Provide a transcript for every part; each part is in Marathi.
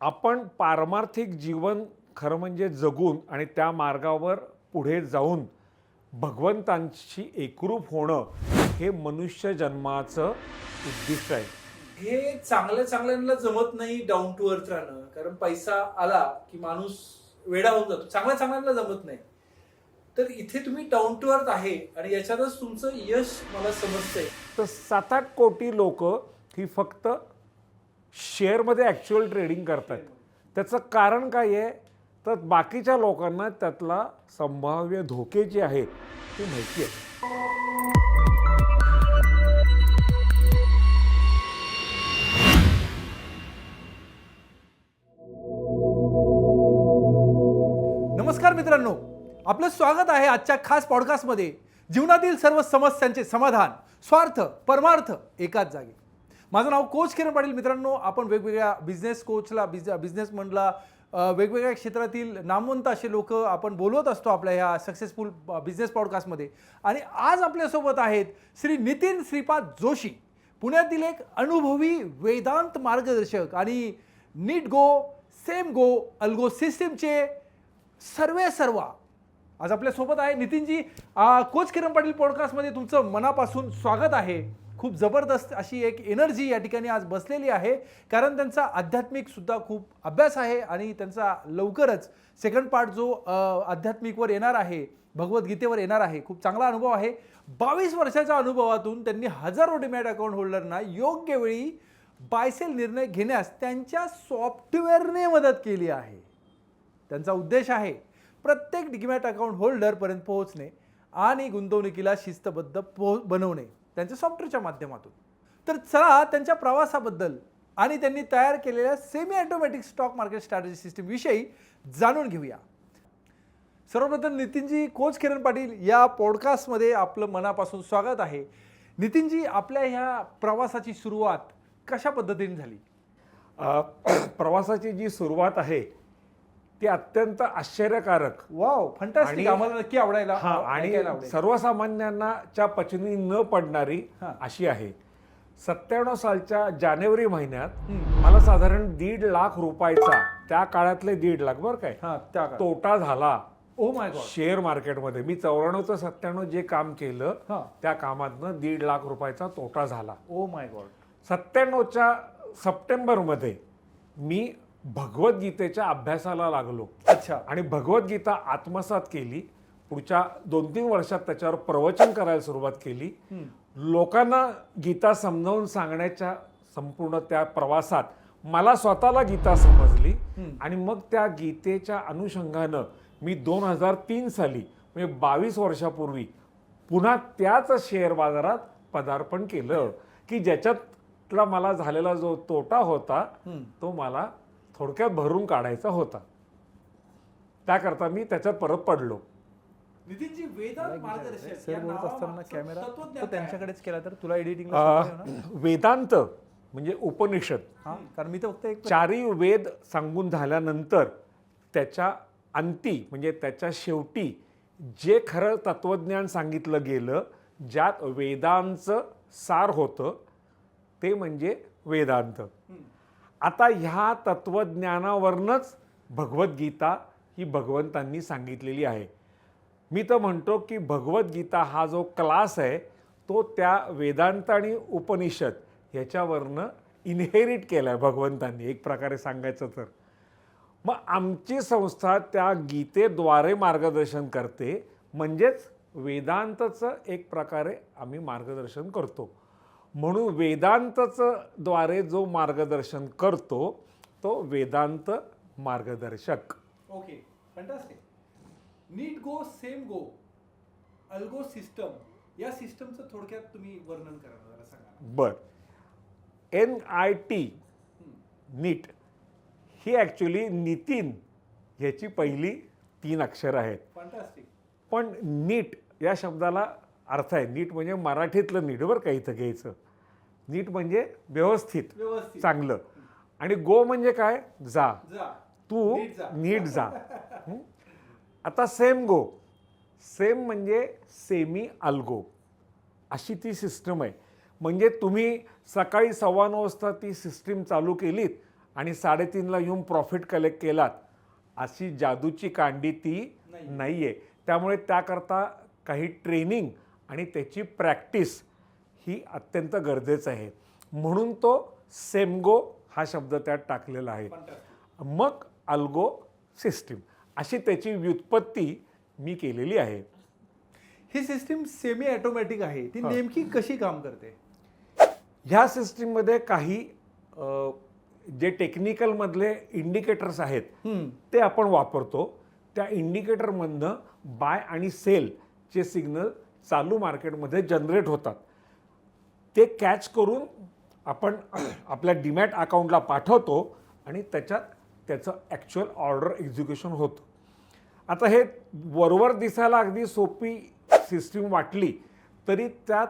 आपण पारमार्थिक जीवन खरं म्हणजे जगून आणि त्या मार्गावर पुढे जाऊन भगवंतांशी एकरूप होणं हे मनुष्य जन्माचं उद्दिष्ट आहे. हे चांगल्या चांगल्यांना जमत नाही डाऊन टू अर्थ राहणं. कारण पैसा आला की माणूस वेडा होऊन जातो. चांगल्या चांगल्यांना जमत नाही. तर इथे तुम्ही डाऊन टू अर्थ आहे आणि याच्यातच तुमचं यश मला समजतंय. तर सात आठ कोटी लोक ही फक्त शेअरमध्ये ॲक्च्युअल ट्रेडिंग करतात. त्याचं कारण काय आहे? तर बाकीच्या लोकांना त्यातला संभाव्य धोके जे आहेत ते माहिती आहे. नमस्कार मित्रांनो. आपलं स्वागत आहे आजच्या खास पॉडकास्टमध्ये जीवनातील सर्व समस्यांचे समाधान स्वार्थ परमार्थ एकाच जागी. माझं नाव कोच किरण पाटील. मित्रांनो आपण वेगवेगळ्या बिझनेस कोचला बिझ बिझनेसमनला अ, वेगवेगळ्या क्षेत्रातील नामवंत असे लोक आपण बोलवत असतो आपल्या ह्या सक्सेसफुल बिझनेस पॉडकास्टमध्ये आणि आज आपल्यासोबत आहेत श्री नितीन श्रीपाद जोशी पुण्यातील एक अनुभवी वेदांत मार्गदर्शक आणि नीट गो सेम गो अल्गो सिस्टीमचे सर्वे सर्वा. आज आपल्यासोबत आहे नितीनजी. कोच किरण पाटील पॉडकास्टमध्ये तुमचं मनापासून स्वागत आहे. खूप जबरदस्त अशी एक एनर्जी या ठिकाणी आज बसलेली आहे. कारण त्यांचा आध्यात्मिकसुद्धा खूप अभ्यास आहे आणि त्यांचा लवकरच सेकंड पार्ट जो आध्यात्मिकवर येणार आहे भगवद्गीतेवर येणार आहे खूप चांगला अनुभव आहे. बावीस वर्षाच्या अनुभवातून त्यांनी हजारो डिमॅट अकाउंट होल्डरना योग्य वेळी बायसेल निर्णय घेण्यास त्यांच्या सॉफ्टवेअरने मदत केली आहे. त्यांचा उद्देश आहे प्रत्येक डिमॅट अकाउंट होल्डरपर्यंत पोहोचणे आणि गुंतवणुकीला शिस्तबद्ध पो बनवणे. त्यांच्या सॉफ्टवेअरच्या माध्यमातून. तर चला त्यांच्या प्रवासाबद्दल आणि त्यांनी तयार केलेल्या semi automatic stock market strategy सिस्टीमविषयी जाणून घेऊया. सर्वप्रथम नितीनजी कोच किरण पाटील या पॉडकास्टमध्ये आपलं मनापासून स्वागत आहे. नितीनजी आपल्या ह्या प्रवासाची सुरुवात कशा पद्धतीने झाली? प्रवासाची जी सुरुवात आहे ती अत्यंत आश्चर्यकारक वाव फंटास्टिक आणि- आम्हाला नक्की आवडायला हा आणि ऐकायला आवडेल. सर्वसामान्यांना च्या पचनी न पडणारी हा. अशी आहे सत्त्याण्णव सालच्या जानेवारी महिन्यात हम्म. मला साधारण दीड लाख रुपयाचा त्या काळातले दीड लाख बरं काय हा त्या काळात. तोटा झाला ओ माय गॉड शेअर मार्केटमध्ये मी चौऱ्याण्णव ते सत्त्याण्णव जे काम केलं हा त्या कामातनं दीड लाख रुपयाचा तोटा झाला ओ माय गॉड सत्त्याण्णवच्या सप्टेंबरमध्ये मी भगवद्गीतेच्या अभ्यासाला लागलो अच्छा आणि भगवद्गीता आत्मसात केली पुढच्या दोन तीन वर्षात त्याच्यावर प्रवचन करायला सुरुवात केली. लोकांना गीता समजावून सांगण्याच्या संपूर्ण त्या प्रवासात मला स्वतःला गीता समजली. आणि मग त्या गीतेच्या अनुषंगानं मी दोन हजार तीन साली म्हणजे बावीस वर्षापूर्वी पुन्हा त्याच शेअर बाजारात पदार्पण केलं की ज्याच्यातला मला झालेला जो तोटा होता. तो मला थोडक्यात भरून काढायचा होता. त्याकरता मी त्याच्यात परत पडलो. नितीनजी वेदांत मार्गदर्शक सर या बोलत असताना नावामागचं कॅमेरा तत्वज्ञान तो काय? त्यांच्याकडेच केला तर तुला एडिटिंगला अ, वेदांत म्हणजे उपनिषद. कारण मी तर फक्त एक चारी वेद सांगून झाल्यानंतर त्याच्या अंती म्हणजे त्याच्या शेवटी जे खरं तत्वज्ञान सांगितलं गेलं ज्यात वेदांचं सार होतं ते म्हणजे वेदांत. आता ह्या तत्वज्ञानावरनंच भगवद्गीता ही भगवंतांनी सांगितलेली आहे. मी तर म्हणतो की भगवद्गीता हा जो क्लास आहे तो त्या वेदांत आणि उपनिषद ह्याच्यावरनं इनहेरिट केला आहे भगवंतांनी एक प्रकारे सांगायचं तर. मग आमची संस्था त्या गीतेद्वारे मार्गदर्शन करते म्हणजेच वेदांतचं एक प्रकारे आम्ही मार्गदर्शन करतो. म्हणून वेदांतचं द्वारे जो मार्गदर्शन करतो तो वेदांत मार्गदर्शक. Okay fantastic NIT go sem go algo system या सिस्टमचं थोडक्यात तुम्ही वर्णन करा सांगा बर. N I T NIT. He actually Nitin ह्याची पहिली तीन अक्षरं आहेत. फंटास्टिक पण नीट या शब्दाला अर्थ आहे. नीट म्हणजे मराठीतलं नीट बरं का इथं घ्यायचं. नीट म्हणजे व्यवस्थित व्यवस्थित. चांगलं. आणि गो म्हणजे काय? जा. जा. तू नीट जा. नीट जा. हं? आता सेम गो सेम म्हणजे सेमी अल्गो अशी ती सिस्टम आहे. म्हणजे तुम्ही सकाळी सव्वा नऊ वाजता ती सिस्टीम चालू केलीत आणि साडेतीनला येऊन प्रॉफिट कलेक्ट केलात अशी जादूची कांडी ती नाही आहे त्यामुळे त्याकरता काही ट्रेनिंग आणि त्याची प्रॅक्टिस ही अत्यंत गरजेचं आहे. म्हणून तो सेमगो हा शब्द त्यात टाकलेला आहे. मग अल्गो सिस्टीम अशी त्याची व्युत्पत्ती मी केलेली आहे. ही सिस्टीम सेमी ऑटोमॅटिक आहे. ती नेमकी कशी काम करते? ह्या सिस्टीममध्ये काही जे टेक्निकलमधले इंडिकेटर्स आहेत. ते आपण वापरतो. त्या इंडिकेटरमधनं बाय आणि सेलचे सिग्नल चालू मार्केटमध्ये जनरेट होतात. ते कॅच करून आपण आपल्या डीमॅट अकाउंटला पाठवतो आणि त्याच्यात त्याचं ॲक्च्युअल ऑर्डर एक्झिक्युशन होतं. आता हे वरवर दिसायला अगदी सोपी सिस्टीम वाटली तरी त्यात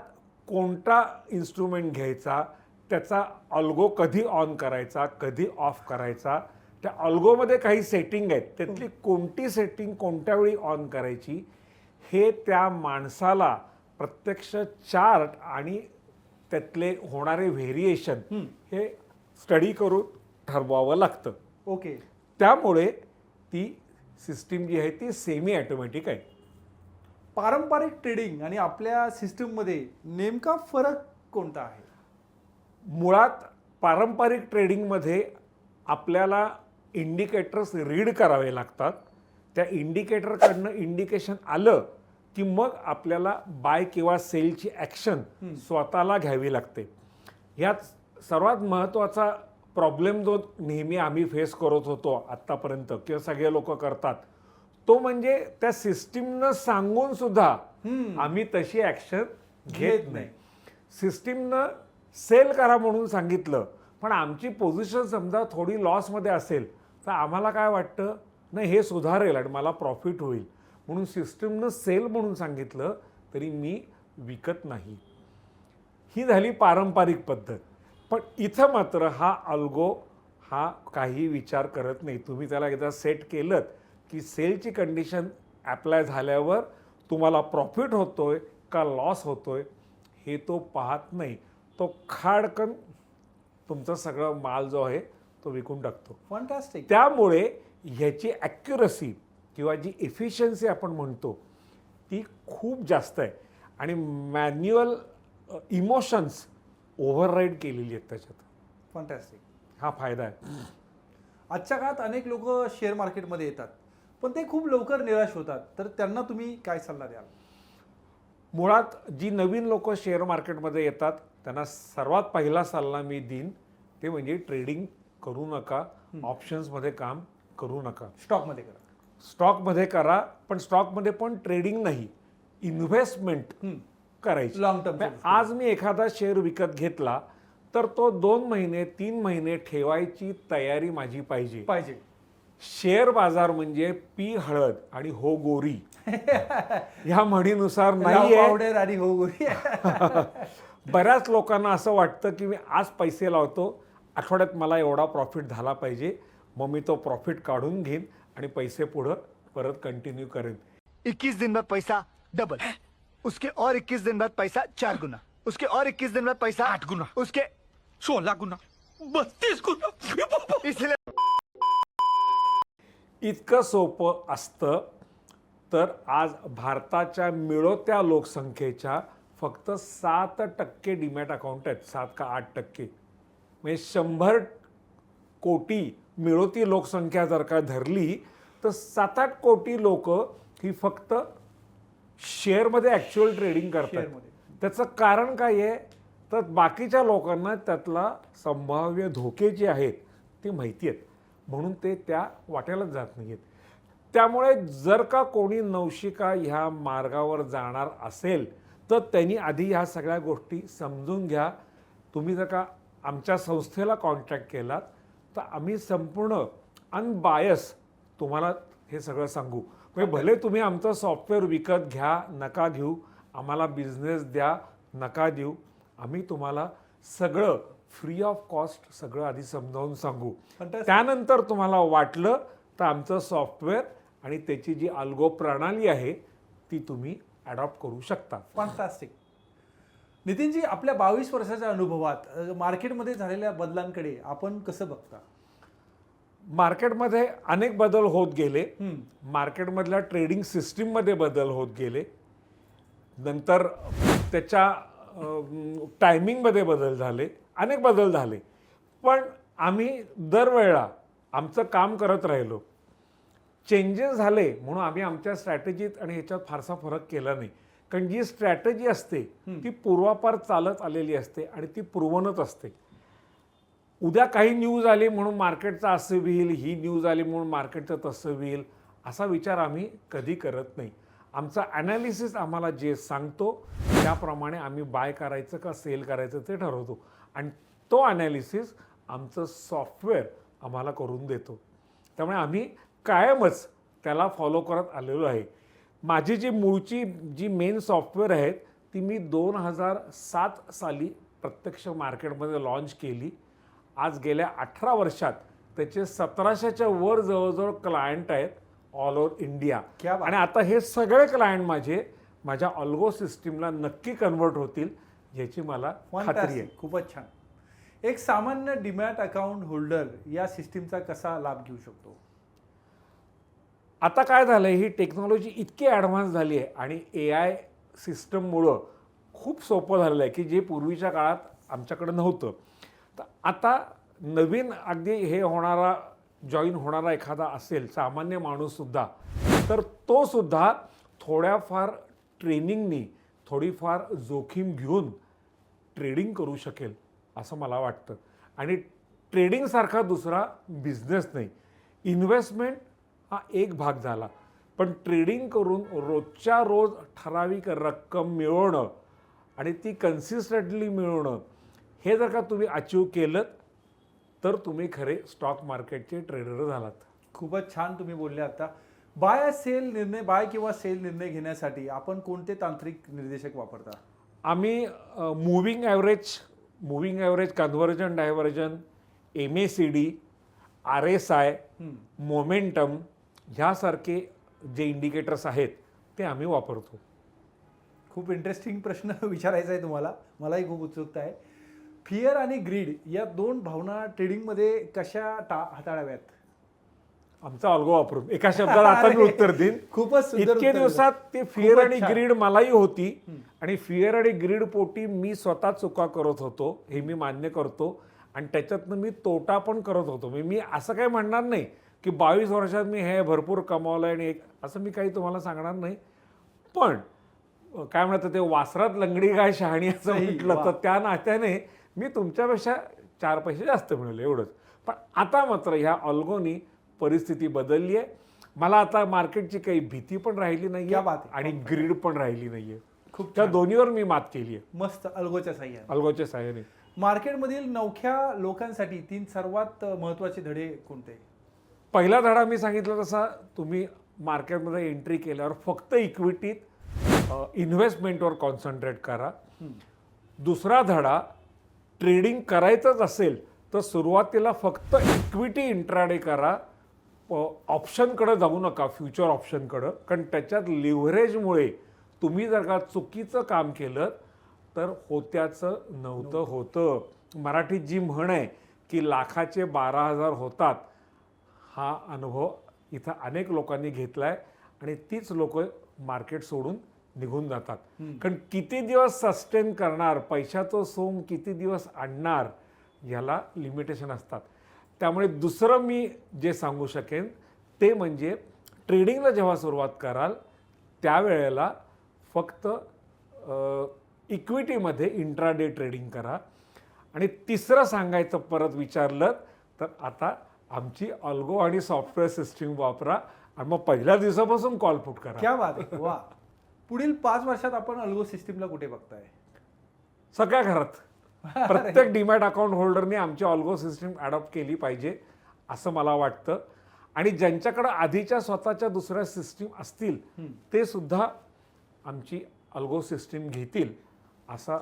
कोणता इन्स्ट्रुमेंट घ्यायचा त्याचा अल्गो कधी ऑन करायचा कधी ऑफ करायचा त्या अल्गोमध्ये काही सेटिंग आहेत त्यातली कोणती सेटिंग कोणत्या वेळी ऑन करायची हे त्या माणसाला प्रत्यक्ष चार्ट आणि त्यातले होणारे व्हेरिएशन हे स्टडी करून ठरवावं लागतं. ओके. त्यामुळे ती सिस्टीम जी आहे ती सेमी ॲटोमॅटिक आहे. पारंपरिक ट्रेडिंग आणि आपल्या सिस्टीममध्ये नेमका फरक कोणता आहे? मुळात पारंपरिक ट्रेडिंगमध्ये आपल्याला इंडिकेटर्स रीड करावे लागतात. त्या इंडिकेटरकडनं इंडिकेशन आलं की मग आपल्याला बाय किंवा सेलची ॲक्शन स्वतःला घ्यावी लागते. यात सर्वात महत्त्वाचा प्रॉब्लेम जो नेहमी आम्ही फेस करत होतो आत्तापर्यंत किंवा सगळे लोक करतात तो म्हणजे त्या सिस्टीमनं सांगून सुद्धा आम्ही तशी ॲक्शन घेत नाही. सिस्टीमनं सेल करा म्हणून सांगितलं पण आमची पोझिशन समजा थोडी लॉसमध्ये असेल तर आम्हाला काय वाटतं नाही हे सुधारेल आणि मला प्रॉफिट होईल. म्हणून सिस्टीमनं सेल म्हणून सांगितलं तरी मी विकत नाही. ही झाली पारंपरिक पद्धत. पण इथं मात्र हा अल्गो हा काही विचार करत नाही. तुम्ही त्याला एकदा सेट केलं की सेलची कंडिशन ॲप्लाय झाल्यावर तुम्हाला प्रॉफिट होतोय का लॉस होतोय हे तो पाहत नाही. तो खाडकन तुमचा सगळं माल जो आहे तो विकून टाकतो. फंटॅस्टिक त्यामुळे ह्याची ॲक्युरसी किंवा जी एफिशियन्सी आपण म्हणतो ती खूप जास्त आहे. आणि मॅन्युअल इमोशन्स ओव्हरराईड केलेली आहेत त्याच्यात. फंटॅस्टिक हा फायदा आहे. आजच्या काळात अनेक लोक शेअर मार्केटमध्ये येतात. पण ते खूप लवकर निराश होतात. तर त्यांना तुम्ही काय सल्ला द्याल? मुळात जी नवीन लोक शेअर मार्केटमध्ये येतात त्यांना सर्वात पहिला सल्ला मी देईन ते म्हणजे ट्रेडिंग करू नका. ऑप्शन्समध्ये काम करू नका. स्टॉकमध्ये करा. स्टॉकमध्ये करा पण स्टॉकमध्ये पण ट्रेडिंग नाही. इन्व्हेस्टमेंट करायची. Long term म्हणजे आज मी एखादा शेअर विकत घेतला तर तो दोन महिने तीन महिने ठेवायची तयारी माझी पाहिजे. पाहिजे. शेअर बाजार म्हणजे पी हळद आणि हो गोरी. ह्या म्हणीनुसार आणि हो गोरी. बऱ्याच लोकांना असं वाटतं की मी आज पैसे लावतो आठवड्यात मला एवढा प्रॉफिट झाला पाहिजे मग मी तो प्रॉफिट काढून घेईन. आणि पैसे पुढं परत कंटिन्यू करेन. 21 दिन बाद पैसा डबल उसके और 21 दिन बाद पैसा चार गुना. उसके और 21 दिन बाद पैसा आठ गुना. उसके सोळा गुन्हा बत्तीस गुन्हा इसलिए इतकं सोपं असतं तर आज भारताच्या मिळवत्या लोकसंख्येच्या फक्त सात टक्के डीमॅट अकाउंट आहेत. सात का आठ टक्के. म्हणजे शंभर कोटी मिळवती लोकसंख्या जर का धरली तर सात आठ कोटी लोक ही फक्त शेअरमध्ये ॲक्च्युअल ट्रेडिंग करतात. त्याचं कारण काय आहे? तर बाकीच्या लोकांना त्यातला संभाव्य धोके जे आहेत ते माहिती आहेत. म्हणून ते त्या वाट्यालाच जात नाही आहेत त्यामुळे जर का कोणी नवशिका ह्या मार्गावर जाणार असेल तर त्यांनी आधी ह्या सगळ्या गोष्टी समजून घ्या. तुम्ही जर का आमच्या संस्थेला कॉन्टॅक्ट केलात तर आम्ही संपूर्ण अनबायस तुम्हाला हे सगळं सांगू. म्हणजे भले तुम्ही आमचं सॉफ्टवेअर विकत घ्या नका घेऊ आम्हाला बिझनेस द्या नका देऊ आम्ही तुम्हाला सगळं फ्री ऑफ कॉस्ट सगळं आधी समजावून सांगू. त्यानंतर तुम्हाला वाटलं तर आमचं सॉफ्टवेअर आणि त्याची जी अल्गो प्रणाली आहे ती तुम्ही अडॉप्ट करू शकता. फंटास्टिक नितीनजी आपल्या बावीस वर्षाच्या अनुभवात मार्केटमध्ये झालेल्या बदलांकडे आपण कसं बघता? मार्केटमध्ये अनेक बदल होत गेले. मार्केटमधल्या ट्रेडिंग सिस्टीममध्ये बदल होत गेले. नंतर त्याच्या टायमिंगमध्ये बदल झाले. अनेक बदल झाले. पण आम्ही दरवेळेला आमचं काम करत राहिलो. चेंजेस झाले म्हणून आम्ही आमच्या स्ट्रॅटेजीत आणि ह्याच्यात फारसा फरक केला नाही. कारण जी स्ट्रॅटेजी असते ती पूर्वापार चालत आलेली असते आणि ती पूर्वणच असते. उद्या काही न्यूज आली म्हणून मार्केटचं असं होईल ही न्यूज आली म्हणून मार्केटचं तसं होईल असा विचार आम्ही कधी करत नाही. आमचा ॲनालिसिस आम्हाला जे सांगतो त्याप्रमाणे आम्ही बाय करायचं का सेल करायचं ते ठरवतो. आणि तो ॲनालिसिस आमचं सॉफ्टवेअर आम्हाला करून देतो. त्यामुळे आम्ही कायमच त्याला फॉलो करत आलेलो आहे. माझी जी मूळची जी मेन सॉफ्टवेअर आहेत ती मी दोन हजार सात साली प्रत्यक्ष मार्केटमध्ये लॉन्च केली. आज गेल्या अठरा वर्षात त्याचे सतराशेच्या वर जवळजवळ क्लायंट आहेत ऑल ओव्हर इंडिया. आणि आता हे सगळे क्लायंट माझे माझ्या ऑल्गो सिस्टीमला नक्की कन्वर्ट होतील याची मला खात्री आहे. खूपच छान. एक सामान्य डिमॅट अकाउंट होल्डर या सिस्टीमचा कसा लाभ घेऊ शकतो? आता काय झालं आहे ही टेक्नॉलॉजी इतकी ॲडव्हान्स झाली आहे आणि ए आय सिस्टममुळं खूप सोपं झालेलं आहे की जे पूर्वीच्या काळात आमच्याकडं नव्हतं. तर आता नवीन अगदी हे होणारा जॉईन होणारा एखादा असेल सामान्य माणूससुद्धा तर तो सुद्धा थोड्याफार ट्रेनिंगनी थोडीफार जोखीम घेऊन ट्रेडिंग करू शकेल असं मला वाटतं. आणि ट्रेडिंगसारखा दुसरा बिझनेस नाही. इन्व्हेस्टमेंट हा एक भाग झाला. पण ट्रेडिंग करून रोजच्या रोज ठराविक रक्कम मिळवणं आणि ती कन्सिस्टंटली मिळवणं हे जर का तुम्ही अचीव केलं तर तुम्ही खरे स्टॉक मार्केटचे ट्रेडर झालात. खूपच छान तुम्ही बोलले आता. बाय सेल निर्णय बाय किंवा सेल निर्णय घेण्यासाठी आपण कोणते तांत्रिक निर्देशक वापरता? आम्ही moving average moving average convergence divergence M A C D R S I momentum ह्यासारखे जे इंडिकेटर्स आहेत ते आम्ही वापरतो. खूप इंटरेस्टिंग प्रश्न विचारायचा आहे तुम्हाला. मलाही खूप उत्सुकता आहे. फिअर आणि ग्रीड या दोन भावना ट्रेडिंगमध्ये कशा टा हाताळाव्यात? आमचा अल्गो वापरून. एका शब्दात आता मी उत्तर देईन. खूपच इतके दिवसात. ते फिअर आणि. ग्रीड मलाही होती आणि फिअर आणि ग्रीड पोटी मी स्वतः चुका करत होतो हे मी मान्य करतो. आणि त्याच्यातनं मी तोटा पण करत होतो. मी असं काही म्हणणार नाही. की बावीस वर्षात मी हे भरपूर कमावलंय आणि एक असं मी काही तुम्हाला सांगणार नाही. पण काय म्हणतात ते वासरात लंगडी गाय शहाणी असं म्हटलं. तर त्या नात्याने मी तुमच्यापेक्षा चार पैसे जास्त मिळवले एवढंच. पण आता मात्र ह्या ऑल्गोनी परिस्थिती बदलली आहे. मला आता मार्केटची काही भीती पण राहिली नाही क्या बात आहे. आणि ग्रीड पण राहिली नाहीये. खूप त्या. दोन्हीवर मी मात केली आहे. मस्त अल्गोच्या साह्याने. अल्गोच्या सहाय्याने मार्केटमधील नवख्या लोकांसाठी तीन सर्वात महत्त्वाचे धडे कोणते? पहिला धडा मी सांगितलं तसा तुम्ही मार्केटमध्ये एंट्री केल्यावर फक्त इक्विटीत इन्व्हेस्टमेंटवर कॉन्सन्ट्रेट करा. दुसरा धडा ट्रेडिंग करायचंच असेल तर सुरुवातीला फक्त इक्विटी इंट्राडे करा. ऑप्शनकडे जाऊ नका फ्युचर ऑप्शनकडं कारण त्याच्यात लिव्हरेजमुळे तुम्ही जर का चुकीचं काम केलं तर होत्याचं नव्हतं होतं. मराठीत जी म्हण आहे की लाखाचे बारा हजार होतात हा अनुभव इथं अनेक लोकांनी घेतला आहे आणि तीच लोक मार्केट सोडून निघून जातात. कारण किती दिवस सस्टेन करणार पैशाचं सोंग किती दिवस आणणार याला लिमिटेशन असतात. त्यामुळे दुसरं मी जे सांगू शकेन ते म्हणजे ट्रेडिंगला जेव्हा सुरुवात कराल त्यावेळेला फक्त इक्विटीमध्ये इंट्राडे ट्रेडिंग करा. आणि तिसरं सांगायचं परत विचारलं तर आता आमची अल्गो आणि सॉफ्टवेअर सिस्टीम वापरा आणि मग पहिल्या दिवसापासून कॉल पुट करा. क्या बात आहे. वा. पुढील पाच वर्षात आपण अल्गो सिस्टीमला कुठे बघताय? सगळ्या घरात. प्रत्येक डीमॅट अकाउंट होल्डरने आमची ऑल्गो सिस्टीम अडॉप्ट केली पाहिजे असं मला वाटतं. आणि ज्यांच्याकडे आधीच्या स्वतःच्या दुसऱ्या सिस्टीम असतील ते सुद्धा आमची अल्गो सिस्टीम घेतील असा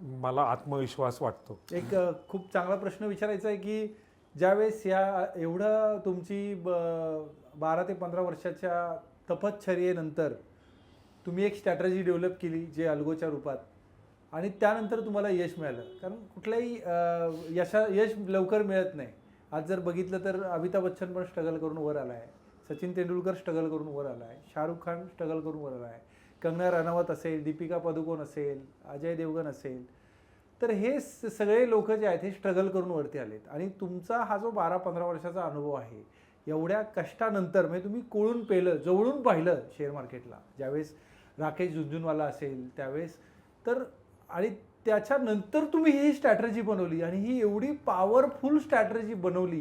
मला आत्मविश्वास वाटतो. एक खूप चांगला प्रश्न विचारायचा आहे की ज्यावेळेस ह्या एवढं तुमची ब- बारा ते पंधरा वर्षाच्या तपश्चर्येनंतर तुम्ही एक स्ट्रॅटजी डेव्हलप केली जे अल्गोच्या रूपात. आणि त्यानंतर तुम्हाला यश मिळालं. कारण कुठल्याही यशा यश लवकर मिळत नाही. आज जर बघितलं तर अमिताभ बच्चन पण स्ट्रगल करून वर आला आहे सचिन तेंडुलकर स्ट्रगल करून वर आला आहे शाहरुख खान स्ट्रगल करून वर आला आहे कंगना रनावत असेल दीपिका पदुकोण असेल अजय देवगण असेल तर हे सगळे लोक जे आहेत हे स्ट्रगल करून वरती आलेत. आणि तुमचा हा जो बारा पंधरा वर्षाचा अनुभव आहे एवढ्या कष्टानंतर म्हणजे तुम्ही कोळून पेलं जवळून पाहिलं शेअर मार्केटला ज्यावेळेस राकेश झुंझुनवाला असेल त्यावेळेस तर आणि त्याच्यानंतर तुम्ही ही स्ट्रॅटर्जी बनवली आणि ही एवढी पॉवरफुल स्ट्रॅटर्जी बनवली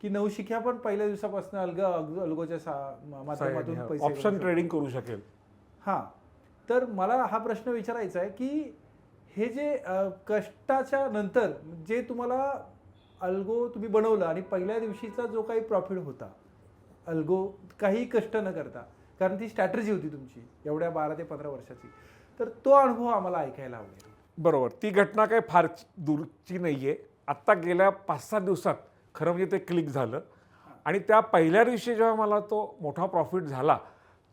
की नवशिक्या पण पहिल्या दिवसापासून अलग अलगोच्या सा- माध्यमातून पैसे ऑप्शन ट्रेडिंग करू शकेल. हां. तर मला हा प्रश्न विचारायचा आहे की हे जे कष्टाच्या नंतर जे तुम्हाला अल्गो तुम्ही बनवलं आणि पहिल्या दिवशीचा जो काही प्रॉफिट होता अल्गो काही कष्ट न करता कारण ती स्ट्रॅटर्जी होती तुमची एवढ्या बारा ते पंधरा वर्षाची तर तो अनुभव आम्हाला ऐकायला आवडेल. बरोबर. ती घटना काही फार दूरची नाही आहे आत्ता गेल्या पाच सहा दिवसात खरं म्हणजे ते क्लिक झालं. आणि त्या पहिल्या दिवशी जेव्हा मला तो मोठा प्रॉफिट झाला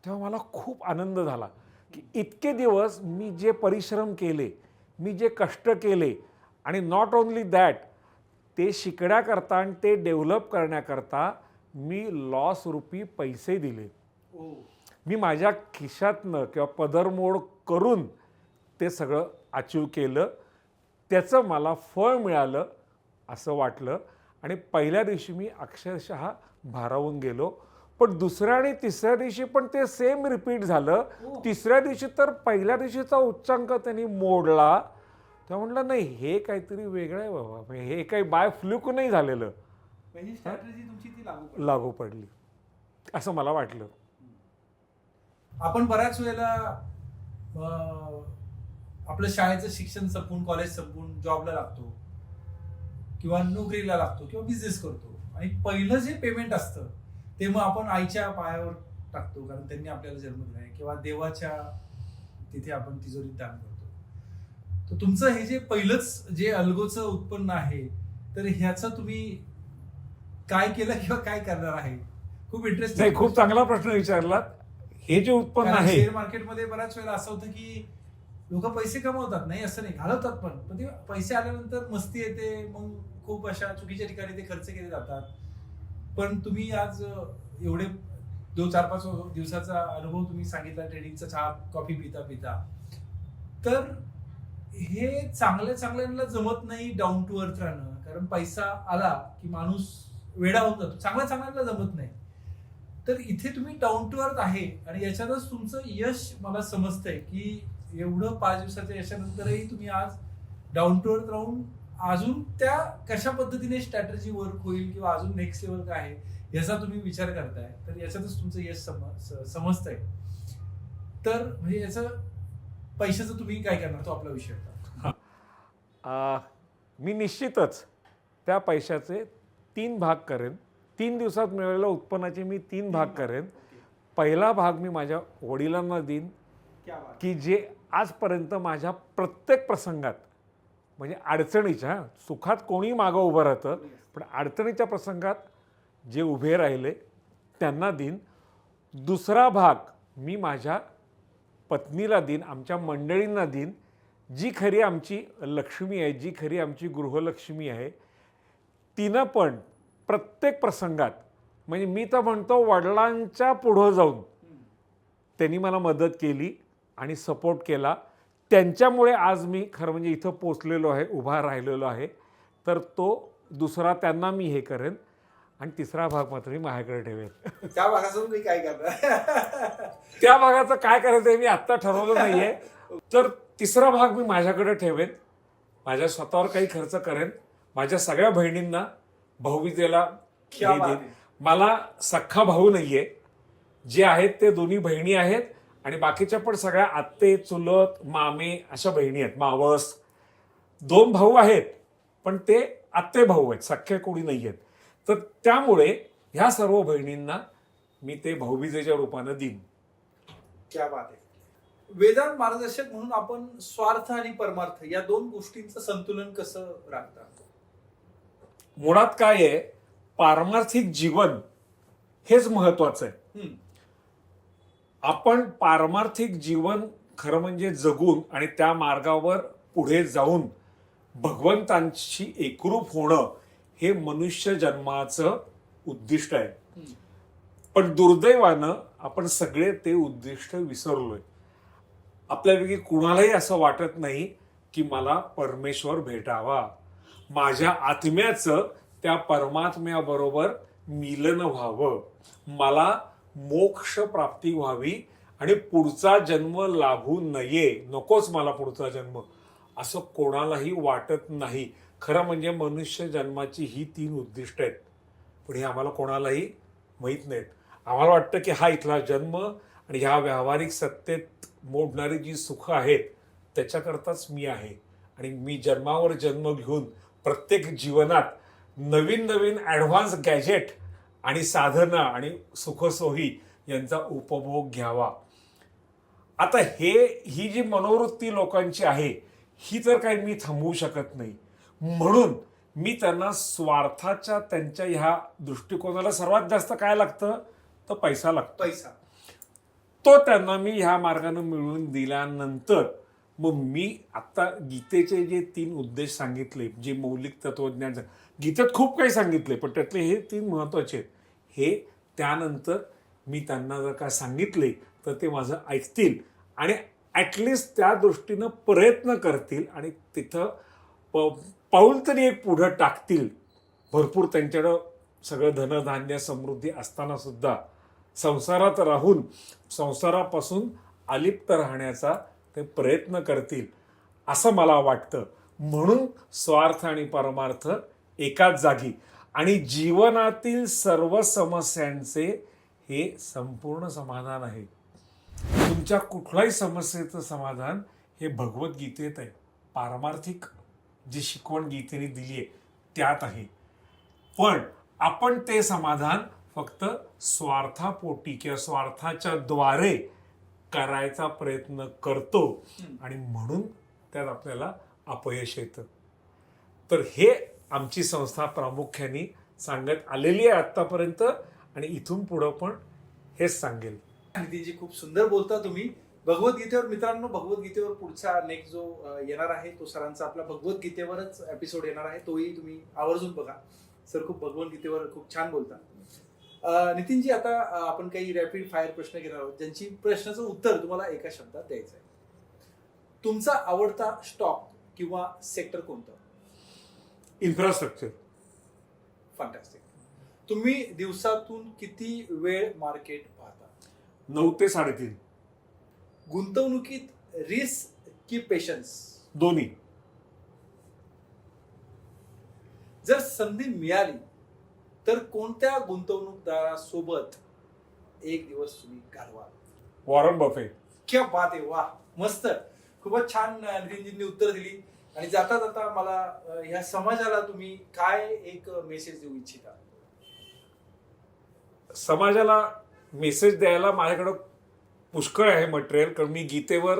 तेव्हा मला खूप आनंद झाला की इतके दिवस मी जे परिश्रम केले मी जे कष्ट केले आणि नॉट ओन्ली दॅट ते शिकण्याकरता आणि ते डेव्हलप करण्याकरता मी लॉस रुपी पैसे दिले. मी माझ्या खिशातनं किंवा पदरमोड करून ते सगळं अचीव केलं. त्याचं मला फळ मिळालं असं वाटलं. आणि पहिल्या दिवशी मी अक्षरशः भारावून गेलो. पण दुसऱ्या आणि तिसऱ्या दिवशी पण ते सेम रिपीट झालं. तिसऱ्या दिवशी तर पहिल्या दिवशीचा उच्चांक त्यांनी मोडला. तेव्हा म्हटलं नाही हे काहीतरी वेगळं आहे बाबा. म्हणजे हे काही बाय फ्लुक नाही झालेलं. ही लागू पडली. असं मला वाटलं. आपण बऱ्याच वेळेला आपलं शाळेचं शिक्षण संपून कॉलेज संपून जॉबला लागतो. किंवा नोकरीला लागतो किंवा बिझनेस करतो. आणि पहिलं जे पेमेंट असतं ते मग आपण आईच्या पायावर टाकतो कारण त्यांनी आपल्याला जन्म दिलाय किंवा देवाच्या तिथे आपण तिजोरीत दान करतो. तर तुमचं हे जे पहिलंच जे अल्गोचं उत्पन्न आहे तर ह्याचं तुम्ही काय केलं किंवा काय करणार आहे? खूप इंटरेस्ट नाही खूप चांगला प्रश्न विचारलात. हे जे उत्पन्न आहे शेअर मार्केटमध्ये बऱ्याच वेळेला असं होतं की लोक पैसे कमवतात. नाही असं नाही. घालवतात पण. पण ते पैसे आल्यानंतर मस्ती येते. मग खूप अशा चुकीच्या ठिकाणी ते खर्च केले जातात. पण तुम्ही आज एवढे दोन चार पाच दिवसाचा अनुभव तुम्ही सांगितला ट्रेडिंगचा चहा कॉफी पिता पिता. तर हे चांगल्या चांगल्यांना जमत नाही डाऊन टू अर्थ राहणं. कारण पैसा आला की माणूस वेडा होऊन जातो चांगल्या चांगल्यांना जमत नाही. तर इथे तुम्ही डाऊन टू अर्थ आहे आणि याच्यातच तुमचं यश मला समजतंय की एवढं पाच दिवसाच्या यशानंतरही तुम्ही आज डाऊन टू अर्थ राहून अजून त्या कशा पद्धतीने स्ट्रॅटर्जी वर्क होईल किंवा अजून नेक्स्ट लेवल काय आहे याचा तुम्ही विचार करताय. तर याच्यातच तुमचं यश सम समजतंय. तर म्हणजे याचं पैशाचं तुम्ही काय करणार तो आपला विषय होता. मी निश्चितच त्या पैशाचे तीन भाग करेन. तीन दिवसात मिळालेल्या उत्पन्नाचे मी तीन भाग करेन. पहिला भाग मी माझ्या वडिलांना देईन की जे आजपर्यंत माझ्या प्रत्येक प्रसंगात म्हणजे अडचणीच्या हां, सुखात कोणी मागं उभं राहतं पण अडचणीच्या प्रसंगात जे उभे राहिले त्यांना दिन. दुसरा भाग मी माझ्या पत्नीला देईन आमच्या मंडळींना देईन जी खरी आमची लक्ष्मी आहे जी खरी आमची गृहलक्ष्मी आहे तिनं पण प्रत्येक प्रसंगात म्हणजे मी तर म्हणतो वडिलांच्या पुढं जाऊन त्यांनी मला मदत केली आणि सपोर्ट केला. त्यांच्यामुळे आज मी खरं म्हणजे इथं पोचलेलो आहे उभा राहिलेलो आहे. तर तो दुसरा त्यांना मी हे करेन आणि तिसरा भाग मात्र मी माझ्याकडे ठेवेन. त्या भागाचं तुम्ही काय करणार? त्या भागाचं काय करायचं हे मी आत्ता ठरवलं नाहीये. तर तिसरा भाग मी माझ्याकडे ठेवेन. माझ्या स्वतःवर काही खर्च करेन. माझ्या सगळ्या बहिणींना भाऊबीजेला आहे. मला सख्खा भाऊ नाहीये. जे आहेत ते दोन्ही बहिणी आहेत. आणि बाकीच्या पण सगळ्या आत्ते चुलत मामे अशा बहिणी आहेत. मावस दोन भाऊ आहेत पण ते आत्ते भाऊ आहेत सख्खे कोणी नाही आहेत. तर त्यामुळे ह्या सर्व बहिणींना मी ते भाऊबीजेच्या रूपानं देईन. क्या बात आहे. वेदांत मार्गदर्शक म्हणून आपण स्वार्थ आणि परमार्थ या दोन गोष्टींचं संतुलन कसं राखता? मुळात काय आहे पारमार्थिक जीवन हेच महत्वाचं आहे. हम्म. आपण पारमार्थिक जीवन खरं म्हणजे जगून आणि त्या मार्गावर पुढे जाऊन भगवंतांशी एकरूप होणं हे मनुष्य जन्माचं उद्दिष्ट आहे. पण दुर्दैवानं आपण सगळे ते उद्दिष्ट विसरलोय. आपल्यापैकी कुणालाही असं वाटत नाही की मला परमेश्वर भेटावा. माझ्या आत्म्याचं त्या परमात्म्याबरोबर मिलन व्हावं. मला मोक्ष प्राप्ती व्हावी आणि पुढचा जन्म लाभू नये. नकोच मला पुढचा जन्म. असं कोणालाही वाटत नाही. खरं म्हणजे मनुष्य जन्माची ही तीन उद्दिष्ट आहेत. पण हे आम्हाला कोणालाही माहीत नाहीत. आम्हाला वाटतं की हा इथला जन्म आणि ह्या व्यावहारिक सत्तेत मोडणारी जी सुखं आहेत त्याच्याकरताच मी आहे. आणि मी जन्मावर जन्म घेऊन प्रत्येक जीवनात नवीन नवीन ॲडव्हान्स गॅजेट आणि साधनं आणि सुखसोयी यांचा उपभोग घ्यावा. आता हे ही जी मनोवृत्ती लोकांची आहे ही तर काही मी थांबवू शकत नाही. म्हणून मी त्यांना स्वार्थाच्या त्यांच्या ह्या दृष्टिकोनाला सर्वात जास्त काय लागतं? तर पैसा लागतो. पैसा. तो त्यांना मी ह्या मार्गाने मिळवून दिल्यानंतर मग मी आता गीतेचे जे तीन उद्देश सांगितले जे मौलिक तत्वज्ञान गीतेत खूप काही सांगितले पण त्यातले हे तीन महत्त्वाचे आहेत. हे त्यानंतर मी त्यांना जर का सांगितले तर ते माझं ऐकतील आणि ॲटलिस्ट त्या दृष्टीनं प्रयत्न करतील आणि तिथं प पाऊल तरी एक पुढं टाकतील. भरपूर त्यांच्याकडं सगळं धनधान्य समृद्धी असताना सुद्धा संसारात राहून संसारापासून अलिप्त राहण्याचा ते प्रयत्न करतील असं मला वाटतं. म्हणून स्वार्थ आणि परमार्थ एकाच जागी. आणि जीवनातील सर्व समस्यांचे हे संपूर्ण समाधान आहे. तुमच्या कुठल्याही समस्येचं समाधान हे भगवद्गीतेत आहे. पारमार्थिक जी शिकवण गीतेने दिली आहे त्यात आहे. पण आपण ते समाधान फक्त स्वार्थापोटी किंवा स्वार्थाच्या द्वारे करायचा प्रयत्न करतो आणि म्हणून त्यात आपल्याला अपयश येतं. तर हे आमची संस्था प्रामुख्याने सांगत आलेली आहे आत्तापर्यंत आणि इथून पुढं पण हेच सांगेल. नितीनजी खूप सुंदर बोलता तुम्ही. भगवद्गीतेवर मित्रांनो भगवद्गीतेवर पुढचा नेक्स्ट जो येणार आहे तो सरांचा आपला भगवद्गीतेवरच एपिसोड येणार आहे तोही तुम्ही आवर्जून बघा. सर खूप भगवद्गीतेवर खूप छान बोलता. नितीनजी आता आपण काही रॅपिड फायर प्रश्न घेणार आहोत ज्यांची प्रश्नाचं उत्तर तुम्हाला एका शब्दात द्यायचं आहे तुमचा आवडता स्टॉक किंवा सेक्टर कोणतं? इन्फ्रास्ट्रक्चर फंटॅस्टिक तुम्ही दिवसातून किती वेळ मार्केट पाहता? नऊ ते साडेतीन. गुंतवणुकीत रिस्क की पेशन्स दोन्ही. जर संधी मिळाली तर कोणत्या गुंतवणूकदारासोबत एक दिवस तुम्ही घालवाल? वॉरन बफे क्या बात आहे वा मस्त. खूपच छान नितीनजींनी उत्तर दिली. आणि जाता जाता मला ह्या समाजाला तुम्ही काय एक मेसेज देऊ इच्छिता? समाजाला मेसेज द्यायला माझ्याकडं पुष्कळ आहे मटेरियल कारण मी गीतेवर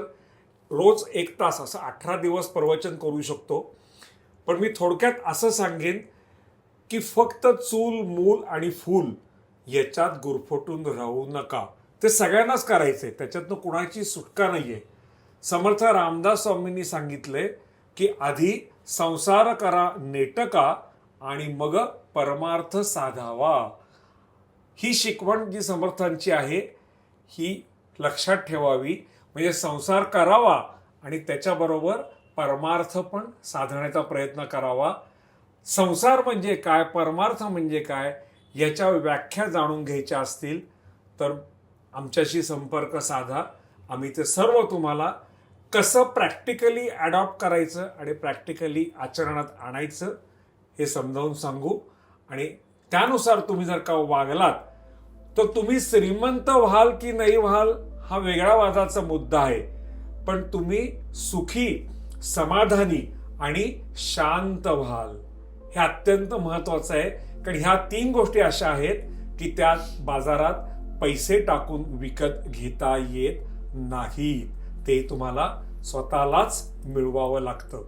रोज एक तास असं अठरा दिवस प्रवचन करू शकतो. पण मी थोडक्यात असं सांगेन की फक्त चूल मूल आणि फूल याच्यात गुरफटून राहू नका. ते सगळ्यांनाच करायचे त्याच्यातनं कुणाची सुटका नाही आहे समर्थ रामदास स्वामींनी सांगितले की आधी संसार करा नेटका आणि मग परमार्थ साधावा. ही शिकवण जी समर्थांची आहे ही लक्षात ठेवावी. म्हणजे संसार करावा आणि त्याच्याबरोबर परमार्थ पण साधण्याचा प्रयत्न करावा. संसार म्हणजे काय परमार्थ म्हणजे काय याच्या व्याख्या जाणून घ्यायच्या असतील तर आमच्याशी संपर्क साधा. आम्ही ते सर्व तुम्हाला कसं प्रॅक्टिकली ॲडॉप्ट करायचं आणि प्रॅक्टिकली आचरणात आणायचं हे समजावून सांगू. आणि त्यानुसार तुम्ही जर का वागलात तर तुम्ही श्रीमंत व्हाल की नाही व्हाल हा वेगळा वादाचा मुद्दा आहे. पण तुम्ही सुखी समाधानी आणि शांत व्हाल हे अत्यंत महत्त्वाचं आहे. कारण ह्या तीन गोष्टी अशा आहेत की त्या बाजारात पैसे टाकून विकत घेता येत नाहीत. ते तुम्हाला स्वतःलाच मिळवावं लागतं.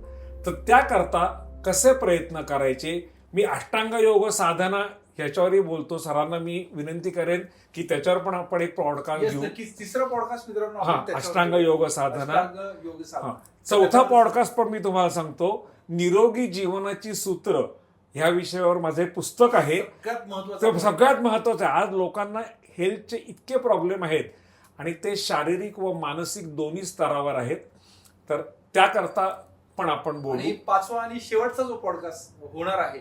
तर त्याकरता कसे प्रयत्न करायचे? मी अष्टांग योग साधना ह्याच्यावरही बोलतो. सरांना मी विनंती करेन की त्याच्यावर पण आपण एक पॉडकास्ट घेऊ. तिसरा पॉडकास्ट मित्रांनो हा, अष्टांग. योग साधना. चौथा पॉडकास्ट पण मी तुम्हाला सांगतो. निरोगी जीवनाची सूत्र ह्या विषयावर माझं पुस्तक आहे. सगळ्यात महत्वाचं आहे. आज लोकांना हेल्थचे इतके प्रॉब्लेम आहेत. आणि ते शारीरिक व मानसिक दोन्ही स्तरावर आहेत. तर त्याकरता पण आपण आणि बोलू पाचवा आणि शेवटचा जो पॉडकास्ट होणार आहे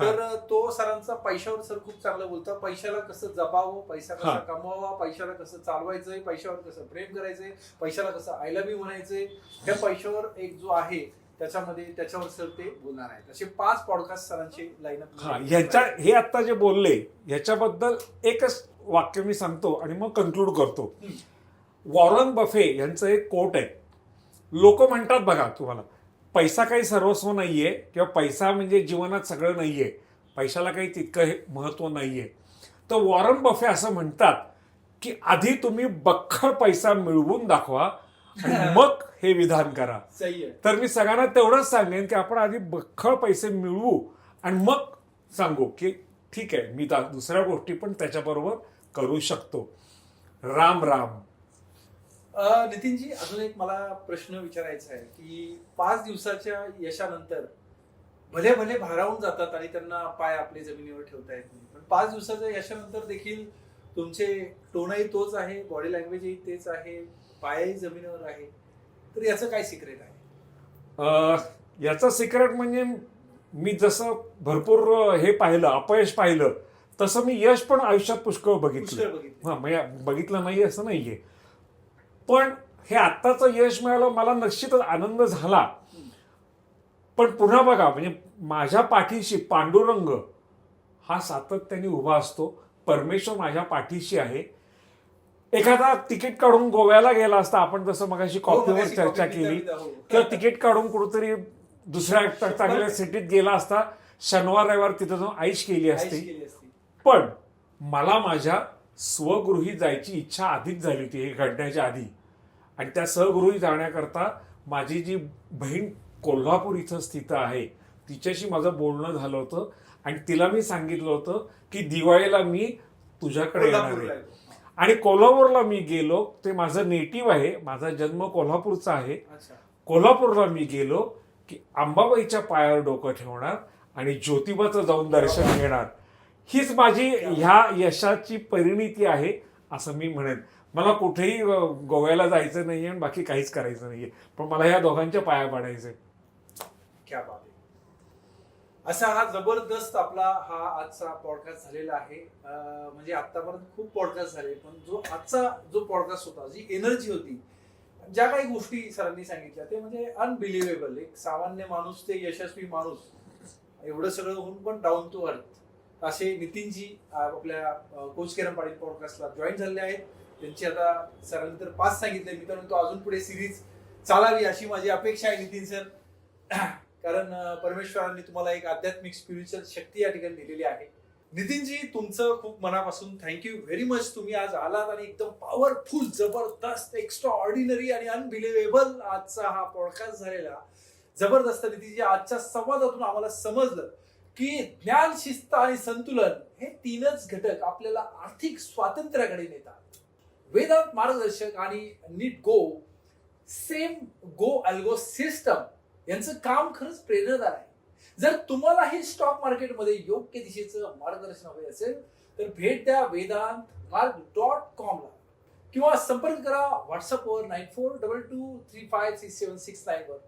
तर तो सरांचा पैशावर सर खूप चांगलं बोलतं पैशाला कसं जपावं पैसा कसा. कमवावा पैशाला कसं चालवायचंय पैशावर कसं प्रेम करायचंय पैशाला कसं आय लव्ह यू म्हणायचंय ह्या पैशावर एक जो आहे त्याच्यामध्ये त्याच्यावर सर ते बोलणार आहेत. असे पाच पॉडकास्ट सरांचे लाईनअप ह्याच्या हे आत्ता जे बोलले ह्याच्याबद्दल एकच वाक्य मी सांगतो आणि मग कन्क्लूड करतो. वॉरन बफे यांचं एक कोट आहे. लोक म्हणतात बघा तुम्हाला पैसा काही सर्वस्व नाहीये किंवा पैसा म्हणजे जीवनात सगळं नाहीये. पैशाला काही तितकं हे महत्त्व नाहीये. तर वॉरन बफे असं म्हणतात की आधी तुम्ही बख्खर पैसा मिळवून दाखवा आणि मग हे विधान करा. सही आहे. तर मी सगळ्यांना तेवढंच सांगेन की आपण आधी बख्खळ पैसे मिळवू आणि मग सांगू की ठीक आहे मी दुसऱ्या गोष्टी पण त्याच्याबरोबर करू शकतो. राम राम. नितीनजी अजून एक मला प्रश्न विचारायचा आहे की पाच दिवसाच्या यशानंतर भले भले भारावून जातात आणि त्यांना पाय आपले जमिनीवर ठेवता येत नाही पण पाच दिवसाच्या यशानंतर देखील तुमचे टोनही तोच आहे बॉडी लँग्वेजही तेच आहे पायही जमिनीवर आहे तर याचं काय सिक्रेट आहे? याचं सिक्रेट म्हणजे मी जसं भरपूर हे पाहिलं अपयश पाहिलं तसं मी यश पण आयुष्यात पुष्कळ बघितलं. बघितलं. हा म्हणजे बघितलं नाही असं नाहीये. पण हे आत्ताचं यश मिळालं मला निश्चितच आनंद झाला. पण पुन्हा बघा म्हणजे माझ्या पाठीशी पांडुरंग हा सातत्याने उभा असतो. परमेश्वर माझ्या पाठीशी आहे. एखादा तिकीट काढून गोव्याला गेला असता आपण जसं मगाशी हो, कॉफीवर चर्चा केली हो. किंवा तिकीट काढून कुठेतरी दुसऱ्या चांगल्या सिटीत गेला असता शनिवार रविवार तिथं जाऊन आईश केली असती. पण मला माझ्या स्वगृही जायची इच्छा अधिक झाली होती हे घडण्याच्या आधी. आणि त्या स्वगृही जाण्याकरता माझी जी बहीण कोल्हापूर इथं स्थित आहे तिच्याशी माझं बोलणं झालं होतं आणि तिला मी सांगितलं होतं की दिवाळीला मी तुझ्याकडे येणार आहे. आणि कोल्हापूरला मी गेलो ते माझं नेटिव्ह आहे माझा जन्म कोल्हापूरचा आहे. कोल्हापूरला मी गेलो की अंबाबाईच्या पायावर डोकं ठेवणार आणि ज्योतिबाचं जाऊन दर्शन घेणार. हीच माझी ह्या यशाची परिणिती आहे असं मी म्हणेन. मला कुठेही गोव्याला जायचं नाहीये आणि बाकी काहीच करायचं नाहीये. पण मला ह्या दोघांच्या पाया पाडायचे क्या बात असा हा जबरदस्त आपला हा आजचा पॉडकास्ट झालेला आहे. म्हणजे आतापर्यंत खूप पॉडकास्ट झाले पण जो आजचा जो पॉडकास्ट होता जी एनर्जी होती ज्या काही गोष्टी सरांनी सांगितल्या ते म्हणजे अनबिलिव्हेबल एक सामान्य माणूस ते यशस्वी माणूस एवढं सगळं होऊन पण डाऊन टू अर्थ असे नितीनजी आपल्या कोच किरण पाटील पॉडकास्टला जॉईन झालेले आहेत. त्यांची आता सरांनी तर पाच सांगितले. मी तर म्हणतो अजून पुढे सिरीज चालावी अशी माझी अपेक्षा आहे नितीन सर. कारण परमेश्वरांनी तुम्हाला एक आध्यात्मिक स्पिरिच्युअल शक्ती या ठिकाणी दिलेली आहे. नितीनजी तुमचं खूप मनापासून थँक्यू व्हेरी मच तुम्ही आज आलात आणि एकदम पॉवरफुल जबरदस्त एक्स्ट्रा ऑर्डिनरी आणि अनबिलिव्हेबल आजचा हा पॉडकास्ट झालेला. जबरदस्त नितीनजी आजच्या संवादातून आम्हाला समजलं. की ज्ञान शिस्त आणि संतुलन हे तीनच घटक आपल्याला आर्थिक स्वातंत्र्याकडे नेतात. वेदांत मार्गदर्शक आणि NEET go same go algo system यांचं काम खरंच प्रेरणादार आहे. जर तुम्हाला हे स्टॉक मार्केटमध्ये योग्य दिशेचं मार्गदर्शन हवे असेल तर भेट द्या वेदांत मार्ग डॉट कॉमला किंवा संपर्क करा व्हॉट्सअपवर nine four double two three five six seven six nine वर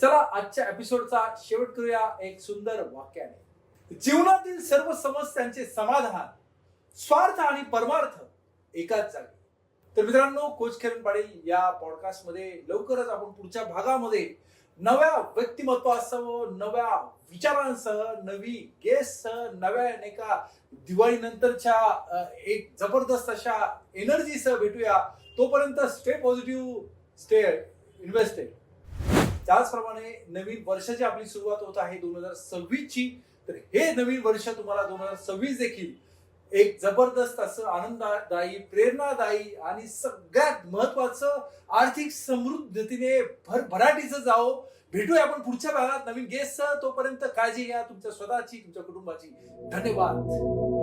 चला आजच्या एपिसोडचा शेवट करूया एक सुंदर वाक्याने. जीवनातील सर्व समस्यांचे समाधान स्वार्थ आणि परमार्थ एकाच जागी. तर मित्रांनो कोच किरण पाटील या पॉडकास्टमध्ये लवकरच आपण पुढच्या भागामध्ये नव्या व्यक्तिमत्वासह नव्या विचारांसह नवी गेस्टसह नव्या एका दिवाळी नंतरच्या एक जबरदस्त अशा एनर्जीसह भेटूया. तोपर्यंत स्टे पॉझिटिव्ह स्टे इन्व्हेस्टेड त्याचप्रमाणे नवीन वर्षाची आपली सुरुवात होत आहे दोन हजार सव्वीस ची तर हे नवीन वर्ष तुम्हाला दोन हजार सव्वीस देखील एक जबरदस्त असं आनंददायी प्रेरणादायी आणि सगळ्यात महत्वाचं आर्थिक समृद्धतीने भरभराटीचं जावो. भेटूया आपण पुढच्या भागात. नवीन गेस्ट तोपर्यंत काळजी घ्या. तुमच्या स्वतःची तुमच्या कुटुंबाची. धन्यवाद.